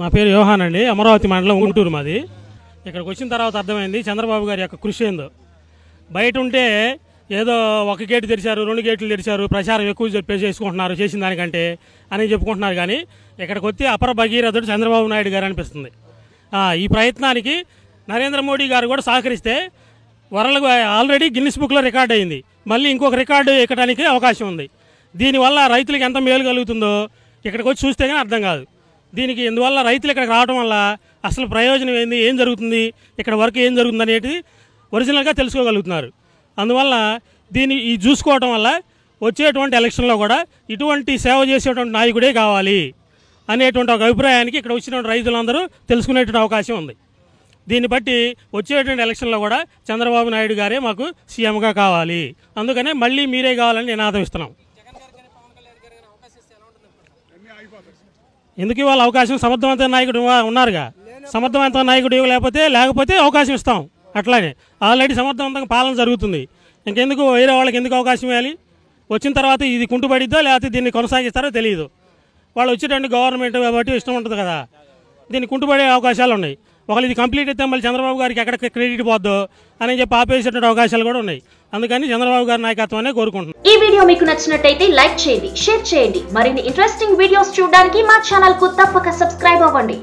నా పేరు యోహాన్ అండి అమరావతి మండలం గుంటూరు మాది. ఇక్కడికి వచ్చిన తర్వాత అర్థమైంది చంద్రబాబు గారి యొక్క కృషి ఏందో. బయట ఉంటే ఏదో ఒక గేటు తెరిచారు రెండు గేట్లు తెరిచారు ప్రచారం ఎక్కువ చెప్పే చేసుకుంటున్నారు చేసిన దానికంటే అని చెప్పుకుంటున్నారు కానీ ఇక్కడికి వచ్చి అపర భగీరథుడు చంద్రబాబు నాయుడు గారు అనిపిస్తుంది. ఈ ప్రయత్నానికి నరేంద్ర మోడీ గారు కూడా సహకరిస్తే వరల్డ్ ఆల్రెడీ గిన్నిస్ బుక్లో రికార్డ్ అయింది. మళ్ళీ ఇంకొక రికార్డు ఎక్కడానికి అవకాశం ఉంది. దీనివల్ల రైతులకు ఎంత మేలు కలుగుతుందో ఇక్కడికి వచ్చి చూస్తే కానీ అర్థం కాదు. దీనికి ఇందువల్ల రైతులు ఇక్కడికి రావడం వల్ల అసలు ప్రయోజనం ఏంది? ఏం జరుగుతుంది? ఇక్కడ వర్క్ ఏం జరుగుతుంది అనేది ఒరిజినల్గా తెలుసుకోగలుగుతున్నారు. అందువల్ల దీన్ని ఈ చూసుకోవటం వల్ల వచ్చేటువంటి ఎలక్షన్లో కూడా ఇటువంటి సేవ చేసేటువంటి నాయకుడే కావాలి అనేటువంటి ఒక అభిప్రాయానికి ఇక్కడ వచ్చినటువంటి రైతులందరూ తెలుసుకునేటువంటి అవకాశం ఉంది. దీన్ని బట్టి వచ్చేటువంటి ఎలక్షన్లో కూడా చంద్రబాబు నాయుడు గారే మాకు సీఎంగా కావాలి. అందుకనే మళ్ళీ మీరే కావాలని నినాదం ఇస్తున్నాం ఎందుకు ఇవాళ అవకాశం సమర్థవంతమైన నాయకుడు ఉన్నారుగా? సమర్థవంతమైన నాయకుడు లేకపోతే లేకపోతే అవకాశం ఇస్తాం. అట్లానే ఆల్రెడీ సమర్థవంతంగా పాలన జరుగుతుంది. ఇంకెందుకు వేరే వాళ్ళకి ఎందుకు అవకాశం ఇవ్వాలి? వచ్చిన తర్వాత ఇది కుంటుపడిద్దో? లేకపోతే దీన్ని కొనసాగిస్తారో తెలియదు వాళ్ళు వచ్చేటండి గవర్నమెంట్ బట్టి ఇష్టం ఉంటుంది కదా. దీన్ని కుంటుపడే అవకాశాలు ఉన్నాయి. ఒకళ్ళు ఇది కంప్లీట్ అయితే మళ్ళీ చంద్రబాబు గారికి ఎక్కడ క్రెడిట్ పోద్దు అని చెప్పి ఆపేసేటువంటి అవకాశాలు కూడా ఉన్నాయి. అందుకని చంద్రబాబు గారి నాయకత్వాన్ని కోరుకుంటున్నాను ఈ వీడియో మీకు నచ్చినట్టయితే లైక్ చేయండి షేర్ చేయండి. మరిన్ని ఇంట్రెస్టింగ్ వీడియోస్ చూడడానికి మా ఛానల్కు తప్పక సబ్స్క్రైబ్ అవ్వండి.